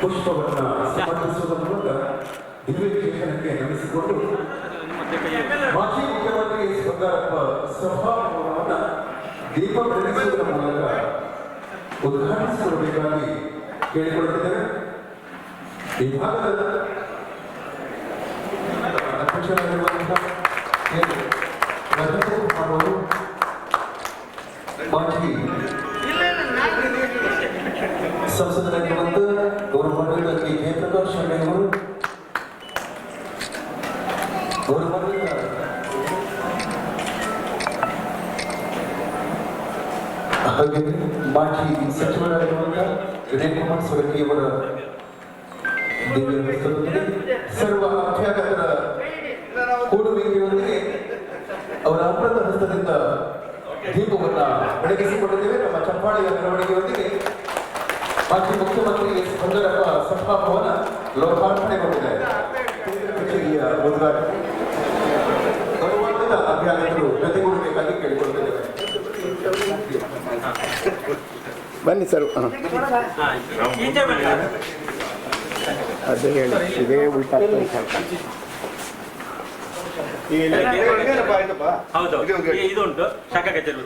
ಪುಷ್ಪವನ್ನು ಸಮರ್ಪಿಸುವುದರ ಮೂಲಕ ದಿವ್ಯ ನಮಿಸಿಕೊಂಡು ಮಾಜಿ ಮುಖ್ಯಮಂತ್ರಿ ಎಸ್ ಸಭಾಭವನವನ್ನ ದೀಪ ಬೆಳಗಿಸುವುದರ ಮೂಲಕ ಉದ್ಘಾಟಿಸಿಕೊಡಬೇಕಾಗಿ ಕೇಳಿಕೊಳ್ಳುತ್ತಿದ್ದೇವೆ ಈ ಭಾಗದ ಅಧ್ಯಕ್ಷರಾಗಿರುವಂತಹ ಅವರು ಮಾಜಿ ಸಂಸದರಾಗಿರುವಂತಹ ಜಯಪ್ರಕಾಶ್ ಶೆಟ್ಟಿ ಅವರು ಗೌರವಾನ್ವಿತ ಹಾಗೆ ಮಾಜಿ ಸಚಿವರಾಗಿರುವಂತ ವಿನಯ್ ಕುಮಾರ್ ಸೊರಕಿಯವರ ಸರ್ವ ಅಭ್ಯಾಗತರ ಕೂಡುವಿಕೆಯೊಂದಿಗೆ ಅವರ ಅಮೃತ ಹಸ್ತದಿಂದ ದೀಪವನ್ನು ಬೆಳಗಿಸಿಕೊಂಡಿದ್ದೇವೆ. ನಮ್ಮ ಚಪ್ಪಾಳೆಯ ಮೆರವಣಿಗೆಯೊಂದಿಗೆ ಮಾಜಿ ಮುಖ್ಯಮಂತ್ರಿ ಎಸ್ ಬಂಗಾರಪ್ಪ ಸಭಾಭವನ ಲೋಕಾರ್ಪಣೆಗೊಂಡಿದೆ. ಕಚೇರಿಯ ಉದ್ಘಾಟನೆ. ಗೌರವಾನ್ವಿತ ಅಭ್ಯಾಗತರು ಜೊತೆಗೂಡಬೇಕಾಗಿ ಕೇಳಿಕೊಳ್ಳುತ್ತಿದ್ದೇವೆ ಬನ್ನಿ ಸರ್. ಹಾಂ. ಅದು ಹೇಳಿ. ಇದೇ ಉಲ್ಟಾ ಹೌದು. ಇದು ಉಂಟು ಶಾಖ ಕಚೇರಿ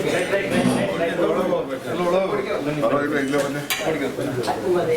ಉದ್ಘಾಟನೆ ಇಲ್ಲೇ ಒಳಗೆ ಹೋಗಿ, ಒಳಗೆ ಹೋಗಿ. ಅದೇ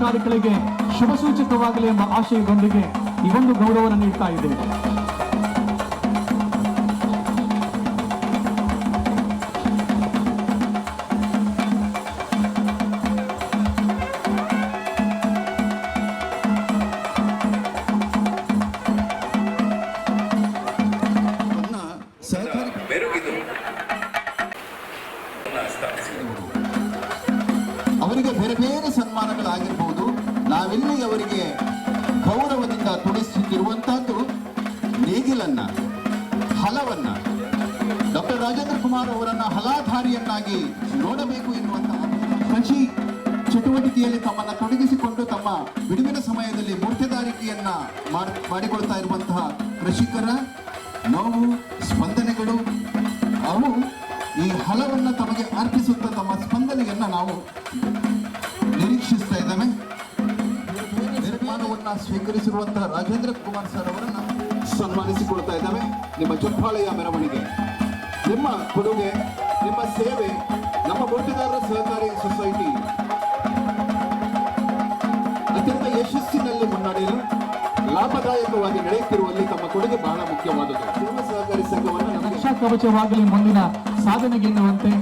ಕಾರ್ಯಗಳಿಗೆ ಶುಭ ಸೂಚಕವಾಗಲಿ ಎಂಬ ಆಶಯದೊಂದಿಗೆ ಈ ಒಂದು ಗೌರವವನ್ನು ನೀಡ್ತಾ ಇದ್ದೇವೆ. ನೇಗಿಲನ್ನ ಹಲವನ್ನ, ಡಾಕ್ಟರ್ ರಾಜೇಂದ್ರ ಕುಮಾರ್ ಅವರನ್ನ ಹಲಾಧಾರಿಯನ್ನಾಗಿ ನೋಡಬೇಕು ಎನ್ನುವಂತಹ ಕೃಷಿ ಚಟುವಟಿಕೆಯಲ್ಲಿ ತಮ್ಮನ್ನ ತೊಡಗಿಸಿಕೊಂಡು ತಮ್ಮ ಬಿಡುವಿನ ಸಮಯದಲ್ಲಿ ಮೂರ್ತಿದಾರಿಕೆಯನ್ನ ಮಾಡ್- ಮಾಡಿಕೊಳ್ತಾ ಇರುವಂತಹ ಕೃಷಿಕರ ನೋವು, ಸ್ಪಂದನೆಗಳು, ಅವು ಈ ಹಲವನ್ನ ತಮಗೆ ಅರ್ಪಿಸುತ್ತಾ ತಮ್ಮ ಸ್ಪಂದನೆಯನ್ನ ನಾವು ನಿರೀಕ್ಷಿಸ್ತಾ ಇದ್ದೇವೆ. ನಿರ್ಮಾಣವನ್ನ ಸ್ವೀಕರಿಸಿರುವಂತಹ ರಾಜೇಂದ್ರ ಕುಮಾರ್ ಸರ್ ಅವರನ್ನ ಸನ್ಮಾನಿಸಿಕೊಳ್ತಾ ಇದ್ದಾವೆ. ನಿಮ್ಮ ಚಪ್ಪಾಳೆಯ ಮೆರವಣಿಗೆ, ನಿಮ್ಮ ಕೊಡುಗೆ, ನಿಮ್ಮ ಸೇವೆ, ನಮ್ಮ ಗೋಟುದಾರರ ಸಹಕಾರಿ ಸೊಸೈಟಿ. ಅತ್ಯಂತ ಯಶಸ್ಸಿನಲ್ಲಿ ಮುನ್ನಡೆಯಲು, ಲಾಭದಾಯಕವಾಗಿ ನಡೆಯುತ್ತಿರುವಲ್ಲಿ ತಮ್ಮ ಕೊಡುಗೆ ಬಹಳ ಮುಖ್ಯವಾದುದು ಸೇವಾ ಸಹಕಾರಿ ಸಂಘವನ್ನು ರಕ್ಷಾ ಕವಚವಾಗಲಿ ಮುಂದಿನ ಸಾಧನೆಗೆನ್ನುವಂತೆ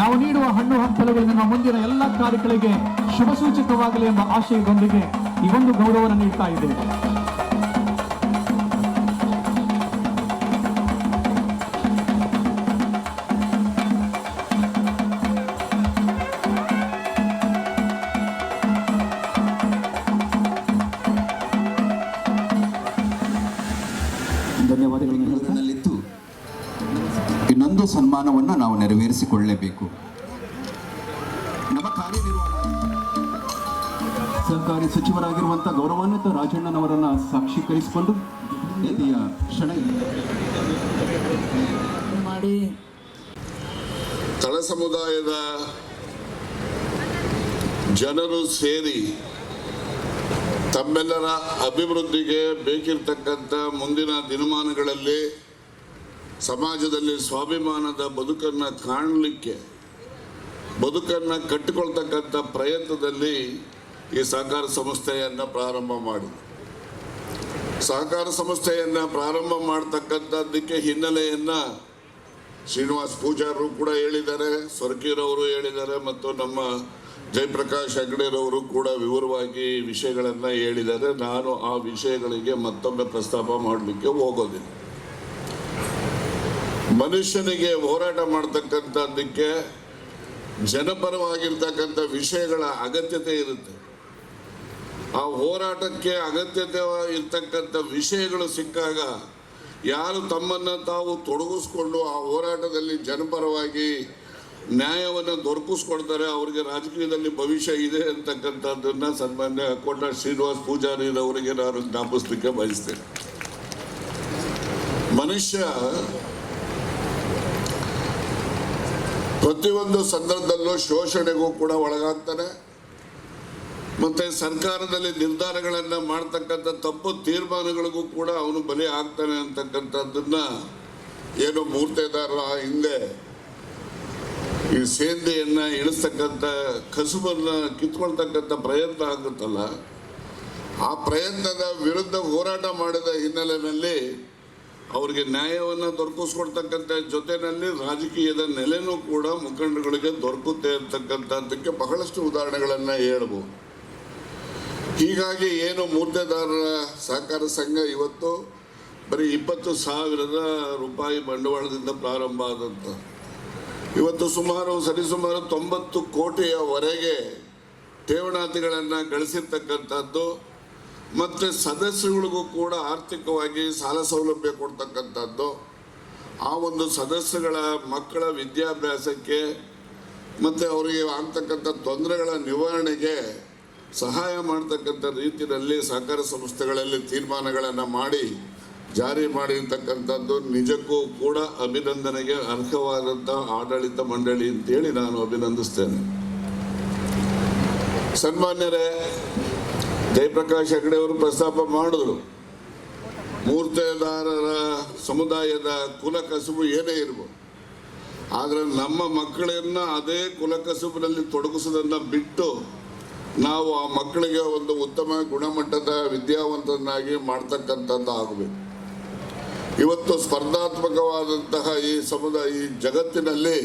ನಾವು ನೀಡುವ ಹಣ್ಣು ಹಂಪಲುಗಳು ನಮ್ಮ ಮುಂದಿನ ಎಲ್ಲ ಕಾರ್ಯಗಳಿಗೆ ಶುಭ ಸೂಚಕವಾಗಲಿ ಎಂಬ ಆಶಯದೊಂದಿಗೆ ಈ ಒಂದು ಗೌರವವನ್ನು ನೀಡ್ತಾ ಇದ್ದೇವೆ. ಇನ್ನೊಂದು ಸನ್ಮಾನವನ್ನು ನಾವು ನೆರವೇರಿಸಿಕೊಳ್ಳಲೇಬೇಕು ನಮ್ಮ ಕಾರ್ಯನಿರ್ವಹಣಾ ಸರ್ಕಾರಿ ಸಚಿವರಾಗಿರುವಂಥ ಗೌರವಾನ್ವಿತ ರಾಜಣ್ಣನವರನ್ನ ಸಾಕ್ಷೀಕರಿಸಿಕೊಂಡು ಕ್ಷಣ ಮಾಡಿ. ತಳ ಸಮುದಾಯದ ಜನರು ಸೇರಿ ತಮ್ಮೆಲ್ಲರ ಅಭಿವೃದ್ಧಿಗೆ ಬೇಕಿರ್ತಕ್ಕಂಥ ಮುಂದಿನ ದಿನಮಾನಗಳಲ್ಲಿ ಸಮಾಜದಲ್ಲಿ ಸ್ವಾಭಿಮಾನದ ಬದುಕನ್ನು ಕಾಣಲಿಕ್ಕೆ, ಬದುಕನ್ನು ಕಟ್ಟಿಕೊಳ್ತಕ್ಕಂಥ ಪ್ರಯತ್ನದಲ್ಲಿ ಈ ಸಹಕಾರ ಸಂಸ್ಥೆಯನ್ನು ಪ್ರಾರಂಭ ಮಾಡಿದೆ. ಸಹಕಾರ ಸಂಸ್ಥೆಯನ್ನು ಪ್ರಾರಂಭ ಮಾಡ್ತಕ್ಕಂಥದ್ದಕ್ಕೆ ಹಿನ್ನೆಲೆಯನ್ನು ಶ್ರೀನಿವಾಸ್ ಪೂಜಾರರು ಕೂಡ ಹೇಳಿದ್ದಾರೆ, ಸ್ವರ್ಗೀರವರು ಹೇಳಿದ್ದಾರೆ ಮತ್ತು ನಮ್ಮ ಜಯಪ್ರಕಾಶ್ ಹೆಗಡೆರವರು ಕೂಡ ವಿವರವಾಗಿ ವಿಷಯಗಳನ್ನು ಹೇಳಿದ್ದಾರೆ. ನಾನು ಆ ವಿಷಯಗಳಿಗೆ ಮತ್ತೊಮ್ಮೆ ಪ್ರಸ್ತಾಪ ಮಾಡಲಿಕ್ಕೆ ಹೋಗೋದಿಲ್ಲ. ಮನುಷ್ಯನಿಗೆ ಹೋರಾಟ ಮಾಡ್ತಕ್ಕಂಥದ್ದಕ್ಕೆ ಜನಪರವಾಗಿರ್ತಕ್ಕಂಥ ವಿಷಯಗಳ ಅಗತ್ಯತೆ ಇರುತ್ತೆ. ಆ ಹೋರಾಟಕ್ಕೆ ಅಗತ್ಯತೆ ಇರ್ತಕ್ಕಂಥ ವಿಷಯಗಳು ಸಿಕ್ಕಾಗ ಯಾರು ತಮ್ಮನ್ನು ತಾವು ತೊಡಗಿಸ್ಕೊಂಡು ಆ ಹೋರಾಟದಲ್ಲಿ ಜನಪರವಾಗಿ ನ್ಯಾಯವನ್ನು ದೊರಕಿಸ್ಕೊಡ್ತಾರೆ, ಅವರಿಗೆ ರಾಜಕೀಯದಲ್ಲಿ ಭವಿಷ್ಯ ಇದೆ ಅಂತಕ್ಕಂಥದ್ದನ್ನು ಸನ್ಮಾನ್ಯ ಕೋಟ ಶ್ರೀನಿವಾಸ್ ಪೂಜಾರಿರವರಿಗೆ ನಾನು ಜ್ಞಾಪಿಸ್ಲಿಕ್ಕೆ ಬಯಸ್ತೇನೆ. ಮನುಷ್ಯ ಪ್ರತಿಯೊಂದು ಸಂದರ್ಭದಲ್ಲೂ ಶೋಷಣೆಗೂ ಕೂಡ ಒಳಗಾಗ್ತಾನೆ. ಮತ್ತೆ ಸರ್ಕಾರದಲ್ಲಿ ನಿರ್ಧಾರಗಳನ್ನು ಮಾಡ್ತಕ್ಕಂಥ ತಪ್ಪು ತೀರ್ಮಾನಗಳಿಗೂ ಕೂಡ ಅವನು ಬಲಿ ಆಗ್ತಾನೆ ಅಂತಕ್ಕಂಥದ್ದನ್ನ ಏನು ಮೂರ್ತೆದಾರರ ಹಿಂದೆ ಈ ಸೇಂದೆಯನ್ನ ಇಳಿಸ್ತಕ್ಕಂಥ, ಕಸುಬನ್ನ ಕಿತ್ಕೊಳ್ತಕ್ಕಂಥ ಪ್ರಯತ್ನ ಆಗುತ್ತಲ್ಲ. ಆ ಪ್ರಯತ್ನದ ವಿರುದ್ಧ ಹೋರಾಟ ಮಾಡಿದ ಹಿನ್ನೆಲೆಯಲ್ಲಿ ಅವರಿಗೆ ನ್ಯಾಯವನ್ನು ದೊರಕಿಸ್ಕೊಡ್ತಕ್ಕಂಥ ಜೊತೆಯಲ್ಲಿ ರಾಜಕೀಯದ ನೆಲೆನೂ ಕೂಡ ಮುಖಂಡಗಳಿಗೆ ದೊರಕುತ್ತೆ ಅಂತಕ್ಕಂಥದ್ದಕ್ಕೆ ಬಹಳಷ್ಟು ಉದಾಹರಣೆಗಳನ್ನು ಹೇಳ್ಬೋದು. ಹೀಗಾಗಿ ಏನು ಮೂರ್ತೆದಾರರ ಸಹಕಾರ ಸಂಘ ಇವತ್ತು ಬರೀ ಇಪ್ಪತ್ತು ಸಾವಿರದ ರೂಪಾಯಿ ಬಂಡವಾಳದಿಂದ ಪ್ರಾರಂಭ ಆದಂಥ ಇವತ್ತು ಸುಮಾರು ಸರಿಸುಮಾರು ತೊಂಬತ್ತು ಕೋಟಿಯವರೆಗೆ ಠೇವಣಾತಿಗಳನ್ನು ಗಳಿಸಿರ್ತಕ್ಕಂಥದ್ದು ಮತ್ತು ಸದಸ್ಯಗಳಿಗೂ ಕೂಡ ಆರ್ಥಿಕವಾಗಿ ಸಾಲ ಸೌಲಭ್ಯ ಕೊಡ್ತಕ್ಕಂಥದ್ದು. ಆ ಒಂದು ಸದಸ್ಯಗಳ ಮಕ್ಕಳ ವಿದ್ಯಾಭ್ಯಾಸಕ್ಕೆ ಮತ್ತು ಅವರಿಗೆ ಆಗ್ತಕ್ಕಂಥ ತೊಂದರೆಗಳ ನಿವಾರಣೆಗೆ ಸಹಾಯ ಮಾಡ್ತಕ್ಕಂಥ ರೀತಿಯಲ್ಲಿ ಸಹಕಾರ ಸಂಸ್ಥೆಗಳಲ್ಲಿ ತೀರ್ಮಾನಗಳನ್ನು ಮಾಡಿ, ಜಾರಿ ಮಾಡಿರ್ತಕ್ಕಂಥದ್ದು ನಿಜಕ್ಕೂ ಕೂಡ ಅಭಿನಂದನೆಗೆ ಅರ್ಹವಾದಂಥ ಆಡಳಿತ ಮಂಡಳಿ ಅಂತೇಳಿ ನಾನು ಅಭಿನಂದಿಸ್ತೇನೆ. ಸನ್ಮಾನ್ಯರೇ ಜಯಪ್ರಕಾಶ್ ಹೆಗಡೆ ಅವರು ಪ್ರಸ್ತಾಪ ಮಾಡಿದ್ರು. ಮೂರ್ತೆದಾರರ ಸಮುದಾಯದ ಕುಲ ಕಸುಬು ಏನೇ ಇರ್ಬೋದು. ಆದರೆ ನಮ್ಮ ಮಕ್ಕಳನ್ನ ಅದೇ ಕುಲ ಕಸುಬಿನಲ್ಲಿ ತೊಡಗಿಸೋದನ್ನ ಬಿಟ್ಟು ನಾವು ಆ ಮಕ್ಕಳಿಗೆ ಒಂದು ಉತ್ತಮ ಗುಣಮಟ್ಟದ ವಿದ್ಯಾವಂತನಾಗಿ ಮಾಡ್ತಕ್ಕಂಥದ್ದು ಆಗಬೇಕು. ಇವತ್ತು ಸ್ಪರ್ಧಾತ್ಮಕವಾದಂತಹ ಈ ಸಮುದಾಯ, ಈ ಜಗತ್ತಿನಲ್ಲಿ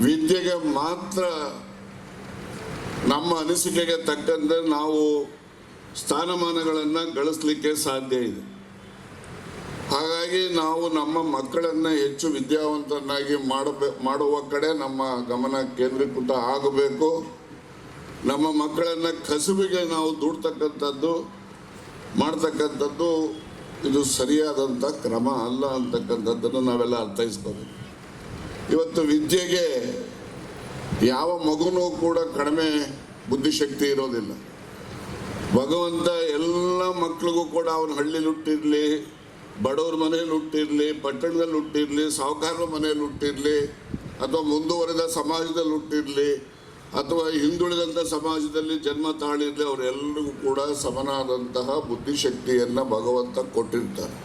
ವಿದ್ಯೆಗೆ ಮಾತ್ರ ನಮ್ಮ ಅನಿಸಿಕೆಗೆ ತಕ್ಕಂತೆ ನಾವು ಸ್ಥಾನಮಾನಗಳನ್ನು ಗಳಿಸಲಿಕ್ಕೆ ಸಾಧ್ಯ ಇದೆ. ಹಾಗಾಗಿ ನಾವು ನಮ್ಮ ಮಕ್ಕಳನ್ನು ಹೆಚ್ಚು ವಿದ್ಯಾವಂತನಾಗಿ ಮಾಡಬೇ ಮಾಡುವ ಕಡೆ ನಮ್ಮ ಗಮನ ಕೇಂದ್ರೀಕೃತ ಆಗಬೇಕು. ನಮ್ಮ ಮಕ್ಕಳನ್ನು ಕಸುಬಿಗೆ ನಾವು ದುಡ್ತಕ್ಕಂಥದ್ದು, ಮಾಡ್ತಕ್ಕಂಥದ್ದು ಇದು ಸರಿಯಾದಂಥ ಕ್ರಮ ಅಲ್ಲ ಅಂತಕ್ಕಂಥದ್ದನ್ನು ನಾವೆಲ್ಲ ಅರ್ಥೈಸ್ಕೋಬೇಕು. ಇವತ್ತು ವಿದ್ಯೆಗೆ ಯಾವ ಮಗುನೂ ಕೂಡ ಕಡಿಮೆ ಬುದ್ಧಿಶಕ್ತಿ ಇರೋದಿಲ್ಲ. ಭಗವಂತ ಎಲ್ಲ ಮಕ್ಕಳಿಗೂ ಕೂಡ ಅವನ ಹಳ್ಳಿಲಿ ಹುಟ್ಟಿರಲಿ, ಬಡವ್ರ ಮನೇಲಿ ಹುಟ್ಟಿರಲಿ, ಪಟ್ಟಣದಲ್ಲಿ ಹುಟ್ಟಿರಲಿ ಸಾಹುಕಾರರ ಮನೇಲಿ ಹುಟ್ಟಿರಲಿ, ಅಥವಾ ಮುಂದುವರೆದ ಸಮಾಜದಲ್ಲಿ ಹುಟ್ಟಿರಲಿ, ಅಥವಾ ಹಿಂದುಳಿದಂಥ ಸಮಾಜದಲ್ಲಿ ಜನ್ಮ ತಾಳಿರ್ಲಿ ಅವರೆಲ್ಲರಿಗೂ ಕೂಡ ಸಮನಾದಂತಹ ಬುದ್ಧಿಶಕ್ತಿಯನ್ನು ಭಗವಂತ ಕೊಟ್ಟಿರ್ತಾರೆ.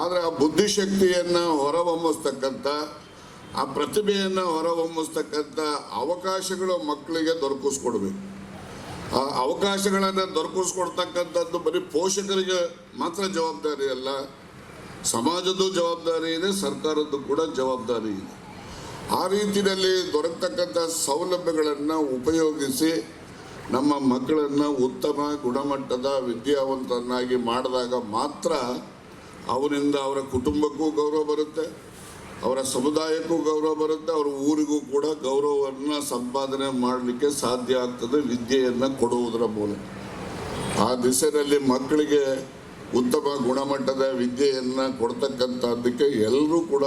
ಆದರೆ ಆ ಬುದ್ಧಿಶಕ್ತಿಯನ್ನು ಹೊರಹೊಮ್ಮಿಸ್ತಕ್ಕಂಥ ಆ ಪ್ರತಿಭೆಯನ್ನು ಹೊರಹೊಮ್ಮಿಸ್ತಕ್ಕಂಥ ಅವಕಾಶಗಳು ಮಕ್ಕಳಿಗೆ ದೊರಕಿಸ್ಕೊಡ್ಬೇಕು. ಆ ಅವಕಾಶಗಳನ್ನು ದೊರಕಿಸ್ಕೊಡ್ತಕ್ಕಂಥದ್ದು ಬರೀ ಪೋಷಕರಿಗೆ ಮಾತ್ರ ಜವಾಬ್ದಾರಿ ಅಲ್ಲ, ಸಮಾಜದ್ದು ಜವಾಬ್ದಾರಿ ಇದೆ, ಸರ್ಕಾರದ್ದು ಕೂಡ ಜವಾಬ್ದಾರಿ ಇದೆ. ಆ ರೀತಿಯಲ್ಲಿ ದೊರಕತಕ್ಕಂಥ ಸೌಲಭ್ಯಗಳನ್ನು ಉಪಯೋಗಿಸಿ ನಮ್ಮ ಮಕ್ಕಳನ್ನು ಉತ್ತಮ ಗುಣಮಟ್ಟದ ವಿದ್ಯಾವಂತನಾಗಿ ಮಾಡಿದಾಗ ಮಾತ್ರ ಅವರಿಂದ ಅವರ ಕುಟುಂಬಕ್ಕೂ ಗೌರವ ಬರುತ್ತೆ. ಅವರ ಸಮುದಾಯಕ್ಕೂ ಗೌರವ ಬರುತ್ತೆ, ಅವರ ಊರಿಗೂ ಕೂಡ ಗೌರವವನ್ನು ಸಂಪಾದನೆ ಮಾಡಲಿಕ್ಕೆ ಸಾಧ್ಯ ಆಗ್ತದೆ, ವಿದ್ಯೆಯನ್ನು ಕೊಡುವುದರ ಮೂಲಕ. ಆ ದಿಸೆಯಲ್ಲಿ ಮಕ್ಕಳಿಗೆ ಉತ್ತಮ ಗುಣಮಟ್ಟದ ವಿದ್ಯೆಯನ್ನು ಕೊಡ್ತಕ್ಕಂಥದ್ದಕ್ಕೆ ಎಲ್ಲರೂ ಕೂಡ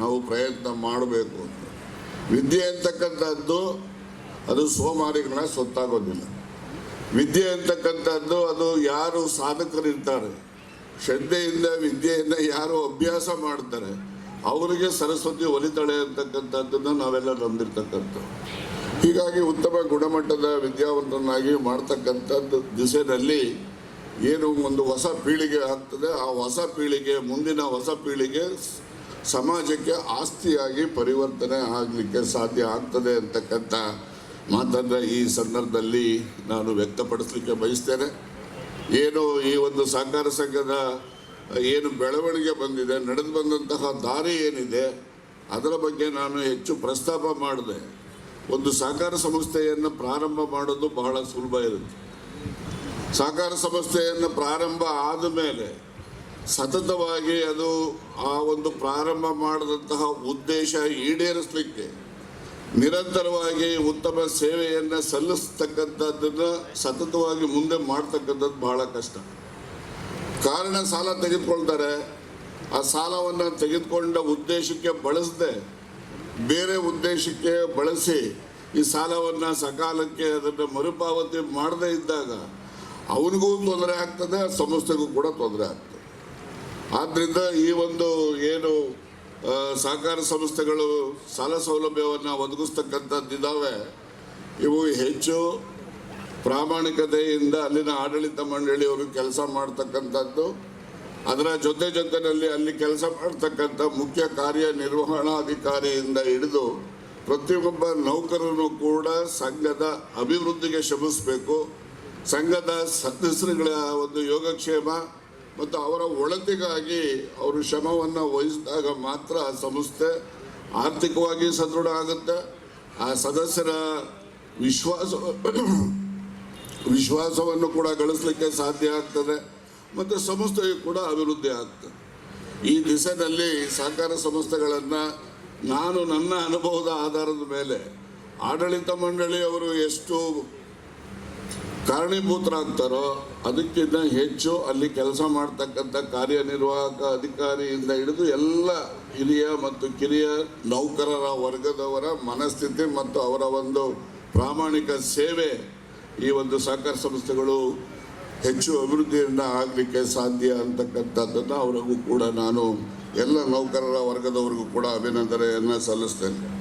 ನಾವು ಪ್ರಯತ್ನ ಮಾಡಬೇಕು ಅಂತ. ವಿದ್ಯೆ ಅಂತಕ್ಕಂಥದ್ದು, ಅದು ಸೋಮಾರಿಗಳ ಸೊತ್ತಾಗೋದಿಲ್ಲ. ವಿದ್ಯೆ ಅಂತಕ್ಕಂಥದ್ದು, ಅದು ಯಾರು ಸಾಧಕರಿರ್ತಾರೆ. ಶ್ರದ್ಧೆಯಿಂದ ವಿದ್ಯೆಯನ್ನು ಯಾರು ಅಭ್ಯಾಸ ಮಾಡ್ತಾರೆ ಅವರಿಗೆ ಸರಸ್ವತಿ ಒಲಿತಾಳೆ ಅಂತಕ್ಕಂಥದ್ದನ್ನು ನಾವೆಲ್ಲ ನಂಬಿರ್ತಕ್ಕಂಥ ಹೀಗಾಗಿ ಉತ್ತಮ ಗುಣಮಟ್ಟದ ವಿದ್ಯಾವಂತನಾಗಿ ಮಾಡ್ತಕ್ಕಂಥದ್ದು ದಿಸೆಯಲ್ಲಿ ಏನು ಒಂದು ಹೊಸ ಪೀಳಿಗೆ ಆಗ್ತದೆ, ಆ ಹೊಸ ಪೀಳಿಗೆ, ಮುಂದಿನ ಹೊಸ ಪೀಳಿಗೆ ಸಮಾಜಕ್ಕೆ ಆಸ್ತಿಯಾಗಿ ಪರಿವರ್ತನೆ ಆಗಲಿಕ್ಕೆ ಸಾಧ್ಯ ಆಗ್ತದೆ ಅಂತಕ್ಕಂಥ ಮಾತನ್ನ ಈ ಸಂದರ್ಭದಲ್ಲಿ ನಾನು ವ್ಯಕ್ತಪಡಿಸಲಿಕ್ಕೆ ಬಯಸ್ತೇನೆ. ಏನು ಈ ಒಂದು ಸಹಕಾರ ಸಂಘದ ಏನು ಬೆಳವಣಿಗೆ ಬಂದಿದೆ, ನಡೆದು ಬಂದಂತಹ ದಾರಿ ಏನಿದೆ, ಅದರ ಬಗ್ಗೆ ನಾನು ಹೆಚ್ಚು ಪ್ರಸ್ತಾಪ ಮಾಡಿದೆ. ಒಂದು ಸಹಕಾರ ಸಂಸ್ಥೆಯನ್ನು ಪ್ರಾರಂಭ ಮಾಡೋದು ಬಹಳ ಸುಲಭ ಇರುತ್ತೆ. ಸಹಕಾರ ಸಂಸ್ಥೆಯನ್ನು ಪ್ರಾರಂಭ ಆದ ಮೇಲೆ ಸತತವಾಗಿ ಅದು ಆ ಒಂದು ಪ್ರಾರಂಭ ಮಾಡಿದಂತಹ ಉದ್ದೇಶ ಈಡೇರಿಸಲಿಕ್ಕೆ ನಿರಂತರವಾಗಿ ಉತ್ತಮ ಸೇವೆಯನ್ನು ಸಲ್ಲಿಸ್ತಕ್ಕಂಥದ್ದನ್ನು ಸತತವಾಗಿ ಮುಂದೆ ಮಾಡ್ತಕ್ಕಂಥದ್ದು ಬಹಳ ಕಷ್ಟ. ಕಾರಣ ಸಾಲ ತೆಗೆದುಕೊಳ್ತಾರೆ. ಆ ಸಾಲವನ್ನು ತೆಗೆದುಕೊಂಡ ಉದ್ದೇಶಕ್ಕೆ ಬಳಸದೆ ಬೇರೆ ಉದ್ದೇಶಕ್ಕೆ ಬಳಸಿ ಈ ಸಾಲವನ್ನು ಸಕಾಲಕ್ಕೆ ಅದನ್ನು ಮರುಪಾವತಿ ಮಾಡದೇ ಇದ್ದಾಗ ಅವನಿಗೂ ತೊಂದರೆ ಆಗ್ತದೆ, ಆ ಸಂಸ್ಥೆಗೂ ಕೂಡ ತೊಂದರೆ ಆಗ್ತದೆ. ಆದ್ದರಿಂದ ಈ ಒಂದು ಏನು ಸಹಕಾರ ಸಂಸ್ಥೆಗಳು ಸಾಲ ಸೌಲಭ್ಯವನ್ನು ಒದಗಿಸ್ತಕ್ಕಂಥದ್ದಿದ್ದಾವೆ ಇವು ಹೆಚ್ಚು ಪ್ರಾಮಾಣಿಕತೆಯಿಂದ ಅಲ್ಲಿನ ಆಡಳಿತ ಮಂಡಳಿಯವರು ಕೆಲಸ ಮಾಡ್ತಕ್ಕಂಥದ್ದು, ಅದರ ಜೊತೆ ಜೊತೆಯಲ್ಲಿ ಅಲ್ಲಿ ಕೆಲಸ ಮಾಡ್ತಕ್ಕಂಥ ಮುಖ್ಯ ಕಾರ್ಯನಿರ್ವಹಣಾಧಿಕಾರಿಯಿಂದ ಹಿಡಿದು ಪ್ರತಿಯೊಬ್ಬ ನೌಕರನು ಕೂಡ ಸಂಘದ ಅಭಿವೃದ್ಧಿಗೆ ಶ್ರಮಿಸಬೇಕು. ಸಂಘದ ಸದಸ್ಯರುಗಳ ಒಂದು ಯೋಗಕ್ಷೇಮ ಮತ್ತು ಅವರ ಒಳತಿಗಾಗಿ ಅವರು ಶ್ರಮವನ್ನು ವಹಿಸಿದಾಗ ಮಾತ್ರ ಸಂಸ್ಥೆ ಆರ್ಥಿಕವಾಗಿ ಸದೃಢ ಆಗುತ್ತೆ. ಆ ಸದಸ್ಯರ ವಿಶ್ವಾಸ ವಿಶ್ವಾಸವನ್ನು ಕೂಡ ಗಳಿಸಲಿಕ್ಕೆ ಸಾಧ್ಯ ಆಗ್ತದೆ. ಮತ್ತು ಸಂಸ್ಥೆಯು ಕೂಡ ಅಭಿವೃದ್ಧಿ ಆಗ್ತದೆ. ಈ ದಿಸೆಯಲ್ಲಿ ಸಹಕಾರ ಸಂಸ್ಥೆಗಳನ್ನು ನಾನು ನನ್ನ ಅನುಭವದ ಆಧಾರದ ಮೇಲೆ ಆಡಳಿತ ಮಂಡಳಿಯವರು ಎಷ್ಟು ಕಾರಣೀಭೂತರಾಗ್ತಾರೋ ಅದಕ್ಕಿಂತ ಹೆಚ್ಚು ಅಲ್ಲಿ ಕೆಲಸ ಮಾಡ್ತಕ್ಕಂಥ ಕಾರ್ಯನಿರ್ವಾಹಕ ಅಧಿಕಾರಿಯಿಂದ ಹಿಡಿದು ಎಲ್ಲ ಹಿರಿಯ ಮತ್ತು ಕಿರಿಯ ನೌಕರರ ವರ್ಗದವರ ಮನಸ್ಥಿತಿ ಮತ್ತು ಅವರ ಒಂದು ಪ್ರಾಮಾಣಿಕ ಸೇವೆ ಈ ಒಂದು ಸಹಕಾರ ಸಂಸ್ಥೆಗಳು ಹೆಚ್ಚು ಅಭಿವೃದ್ಧಿಯನ್ನ ಆಗಲಿಕ್ಕೆ ಸಾಧ್ಯ ಅಂತಕ್ಕಂಥದ್ದನ್ನು ಅವರಿಗೂ ಕೂಡ ನಾನು ಎಲ್ಲ ನೌಕರರ ವರ್ಗದವರಿಗೂ ಕೂಡ ಅಭಿನಂದನೆಯನ್ನು ಸಲ್ಲಿಸ್ತೇನೆ.